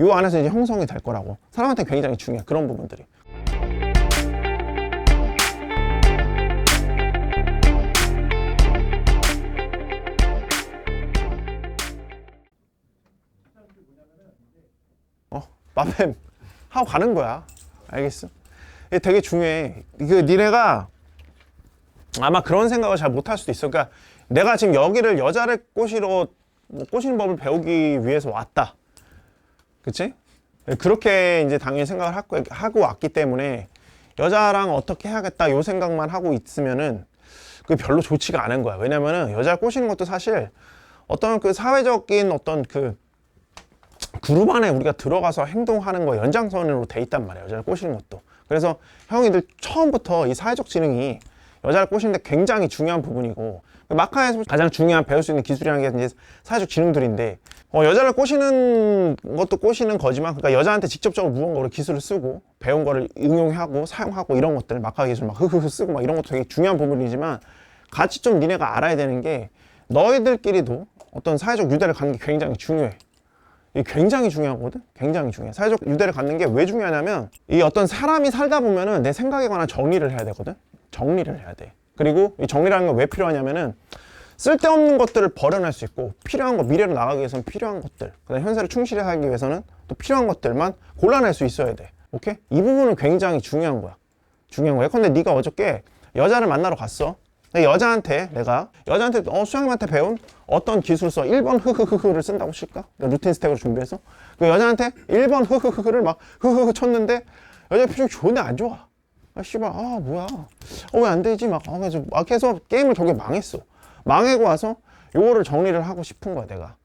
요 안에서 이제 형성이 될 거라고. 사람한테 굉장히 중요해 그런 부분들이. 어 마펜 하고 가는 거야. 알겠어? 이게 되게 중요해. 그 니네가 아마 그런 생각을 잘 못 할 수도 있어. 그러니까 내가 지금 여기를 여자를 꼬시러 뭐 꼬시는 법을 배우기 위해서 왔다 그치? 그렇게 이제 당연히 생각을 하고, 하고 왔기 때문에 여자랑 어떻게 해야겠다 요 생각만 하고 있으면은 그게 별로 좋지가 않은 거야. 왜냐면은 여자를 꼬시는 것도 사실 어떤 그 사회적인 어떤 그 그룹 안에 우리가 들어가서 행동하는 거 연장선으로 돼 있단 말이야. 여자를 꼬시는 것도. 그래서 형이들 처음부터 이 사회적 지능이 여자를 꼬시는데 굉장히 중요한 부분이고 마카에서 가장 중요한 배울 수 있는 기술이라는 게 이제 사회적 지능들인데 어, 여자를 꼬시는 것도 꼬시는 거지만 그러니까 여자한테 직접적으로 무언가를 기술을 쓰고 배운 거를 응용하고 사용하고 이런 것들 마카 기술 막 흐흐흐 쓰고 막 이런 것도 되게 중요한 부분이지만 같이 좀 니네가 알아야 되는 게 너희들끼리도 어떤 사회적 유대를 갖는 게 굉장히 중요해. 이게 굉장히 중요하거든? 굉장히 중요해. 사회적 유대를 갖는 게 왜 중요하냐면 이 어떤 사람이 살다 보면은 내 생각에 관한 정리를 해야 되거든? 정리를 해야 돼. 그리고 이 정리라는 건 왜 필요하냐면은 쓸데없는 것들을 버려낼 수 있고 필요한 거 미래로 나가기 위해서는 필요한 것들 그다음 현세를 충실히 하기 위해서는 또 필요한 것들만 골라낼 수 있어야 돼. 오케이? 이 부분은 굉장히 중요한 거야. 중요한 거야. 근데 네가 어저께 여자를 만나러 갔어. 여자한테 내가 여자한테 어 수영님한테 배운 어떤 기술서 1번 흐흐흐흐를 쓴다고 칠까? 그러니까 루틴 스택으로 준비해서. 그 여자한테 1번 흐흐흐흐를 막 흐흐흐 쳤는데 여자 표정이 좋은데 안 좋아. 아 씨발 아 뭐야. 어 왜 안 되지? 막 아, 막 해서 게임을 저게 망했어 망하고 와서 요거를 정리를 하고 싶은 거야 내가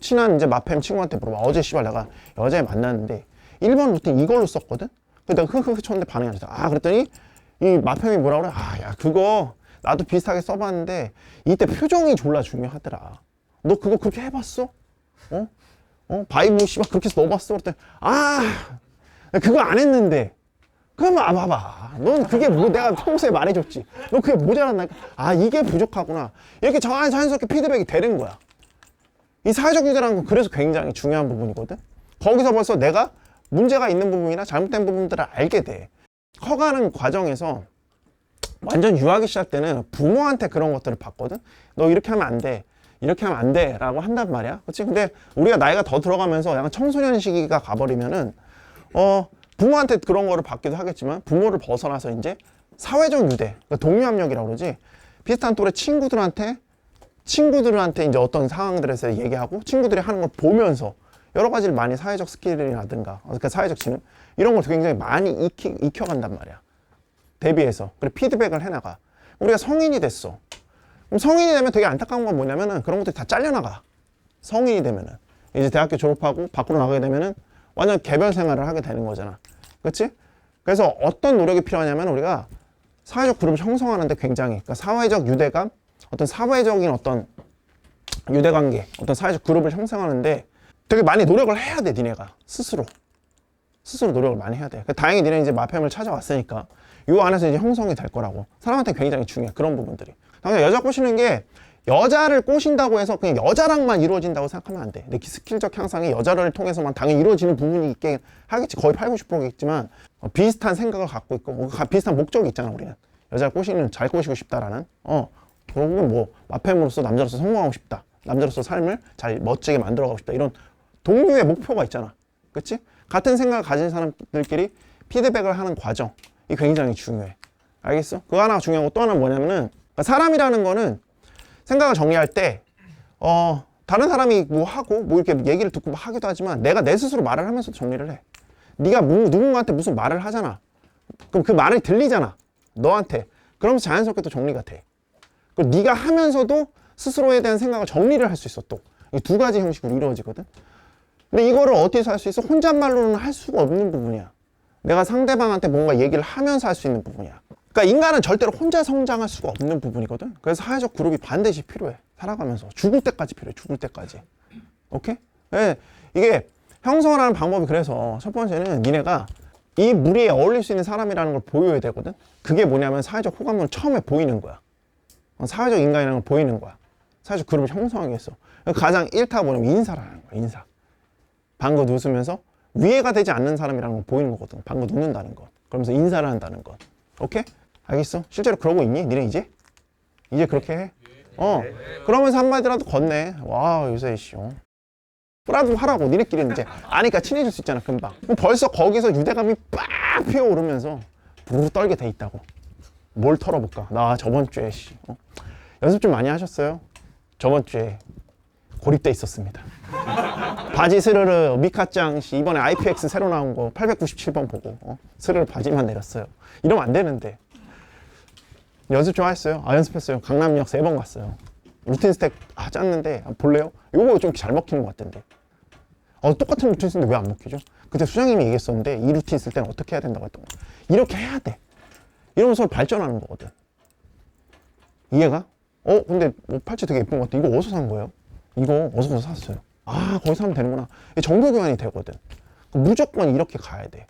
친한 이제 마팸 친구한테 물어봐 어제 씨발 내가 여자애 만났는데 1번 루틴 이걸로 썼거든 내가 흐흐흐 쳤는데 반응이 안 좋다 아 그랬더니 이 마팸이 뭐라 그래 아 야 그거 나도 비슷하게 써봤는데 이때 표정이 졸라 중요하더라 너 그거 그렇게 해봤어? 어? 어? 바이브 씨발 그렇게 넣어봤어? 그랬더니 아 그거 안 했는데 그러면 아 봐봐. 넌 그게 뭐 내가 평소에 말해줬지. 너 그게 모자란다니까? 아 이게 부족하구나. 이렇게 자- 자연스럽게 피드백이 되는 거야. 이 사회적 유대라는 건 그래서 굉장히 중요한 부분이거든? 거기서 벌써 내가 문제가 있는 부분이나 잘못된 부분들을 알게 돼. 커가는 과정에서 완전 유아기 시작 때는 부모한테 그런 것들을 봤거든? 너 이렇게 하면 안돼. 이렇게 하면 안 돼. 라고 한단 말이야. 그렇지 근데 우리가 나이가 더 들어가면서 약간 청소년 시기가 가버리면은 어 부모한테 그런 거를 받기도 하겠지만 부모를 벗어나서 이제 사회적 유대 그러니까 동료 압력이라고 그러지. 비슷한 또래 친구들한테 친구들한테 이제 어떤 상황들에서 얘기하고 친구들이 하는 걸 보면서 여러 가지를 많이 사회적 스킬이라든가 그러니까 사회적 지능 이런 걸 굉장히 많이 익히, 익혀간단 말이야. 대비해서. 그리고 피드백을 해나가. 우리가 성인이 됐어. 그럼 성인이 되면 되게 안타까운 건 뭐냐면은 그런 것들이 다 잘려나가. 성인이 되면은. 이제 대학교 졸업하고 밖으로 나가게 되면은 완전 개별 생활을 하게 되는 거잖아 그렇지? 그래서 어떤 노력이 필요하냐면 우리가 사회적 그룹을 형성하는데 굉장히 그러니까 사회적 유대감 어떤 사회적인 어떤 유대관계 어떤 사회적 그룹을 형성하는데 되게 많이 노력을 해야 돼 니네가. 스스로. 스스로 노력을 많이 해야 돼. 그러니까 다행히 니네 이제 마팸을 찾아왔으니까 이 안에서 이제 형성이 될 거라고. 사람한테 굉장히 중요해 그런 부분들이. 당연히 여자 꼬시는 게 여자를 꼬신다고 해서 그냥 여자랑만 이루어진다고 생각하면 안 돼. 내 스킬적 향상이 여자를 통해서만 당연히 이루어지는 부분이 있긴 하겠지. 거의 8, 90%겠지만 어, 비슷한 생각을 갖고 있고 뭐 가- 비슷한 목적이 있잖아 우리는. 여자를 꼬시는 잘 꼬시고 싶다라는. 어 그러면 뭐 마팸으로서 남자로서 성공하고 싶다. 남자로서 삶을 잘 멋지게 만들어가고 싶다. 이런 동료의 목표가 있잖아. 그렇지? 같은 생각을 가진 사람들끼리 피드백을 하는 과정 이 굉장히 중요해. 알겠어? 그거 하나 중요하고 또 하나 는 뭐냐면은 그러니까 사람이라는 거는 생각을 정리할 때, 어, 다른 사람이 뭐 하고, 뭐 이렇게 얘기를 듣고 뭐 하기도 하지만, 내가 내 스스로 말을 하면서 정리를 해. 네가 무- 누군가한테 무슨 말을 하잖아. 그럼 그 말이 들리잖아. 너한테. 그러면서 자연스럽게 또 정리가 돼. 그 네가 하면서도 스스로에 대한 생각을 정리를 할 수 있어 또. 이 두 가지 형식으로 이루어지거든. 근데 이거를 어디서 할 수 있어? 혼잣말로는 할 수가 없는 부분이야. 내가 상대방한테 뭔가 얘기를 하면서 할 수 있는 부분이야. 그러니까 인간은 절대로 혼자 성장할 수가 없는 부분이거든. 그래서 사회적 그룹이 반드시 필요해. 살아가면서 죽을 때까지 필요해. 죽을 때까지. 오케이? 예, 이게 형성을 하는 방법이 그래서 첫 번째는 니네가 이 무리에 어울릴 수 있는 사람이라는 걸 보여야 되거든. 그게 뭐냐면 사회적 호감은 처음에 보이는 거야. 어, 사회적 인간이라는 걸 보이는 거야. 사회적 그룹을 형성하기 위해서. 가장 일타가 뭐냐면 인사라는 거야. 인사. 방긋 웃으면서 위해가 되지 않는 사람이라는 건 보이는 거거든. 방구 눕는다는 거. 그러면서 인사를 한다는 거. 오케이? 알겠어? 실제로 그러고 있니? 니네 이제? 이제 그렇게 해? 어. 그러면서 한마디라도 건네. 와, 요새 씨. 어. 뭐라도 하라고. 니네끼리는 이제 아니까 친해질 수 있잖아, 금방. 벌써 거기서 유대감이 빡 피어오르면서 부르르 떨게 돼 있다고. 뭘 털어볼까? 나 저번 주에 씨. 어? 연습 좀 많이 하셨어요? 저번 주에 고립돼 있었습니다. 바지 스르르 미카짱 씨 이번에 IPX 새로 나온 거 897번 보고 어? 스르르 바지만 내렸어요. 이러면 안 되는데 연습 좀 하셨어요? 아 연습했어요. 강남역 세 번 갔어요. 루틴 스택 아 짰는데 아, 볼래요? 요거 좀 잘 먹히는 것 같던데. 어 똑같은 루틴 쓰는데 왜 안 먹히죠? 그때 수장님이 얘기했었는데 이 루틴 쓸 때는 어떻게 해야 된다고 했던 거. 이렇게 해야 돼. 이러면서 발전하는 거거든. 이해가? 어 근데 뭐 팔찌 되게 예쁜 것 같아. 이거 어디서 산 거예요? 이거 어디서 샀어요? 아 거기 사면 되는구나. 정보 교환이 되거든. 무조건 이렇게 가야 돼.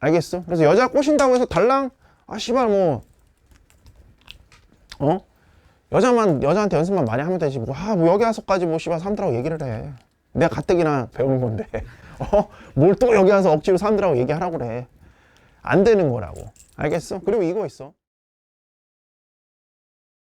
알겠어? 그래서 여자 꼬신다고 해서 달랑 아 씨발 뭐 어? 여자만 여자한테 연습만 많이 하면 되지 뭐, 아, 뭐 여기 와서까지 뭐 씨발 사람들하고 얘기를 해. 내가 가뜩이나 배운 건데 어? 뭘 또 여기 와서 억지로 사람들하고 얘기하라고 그래. 안 되는 거라고. 알겠어? 그리고 이거 있어.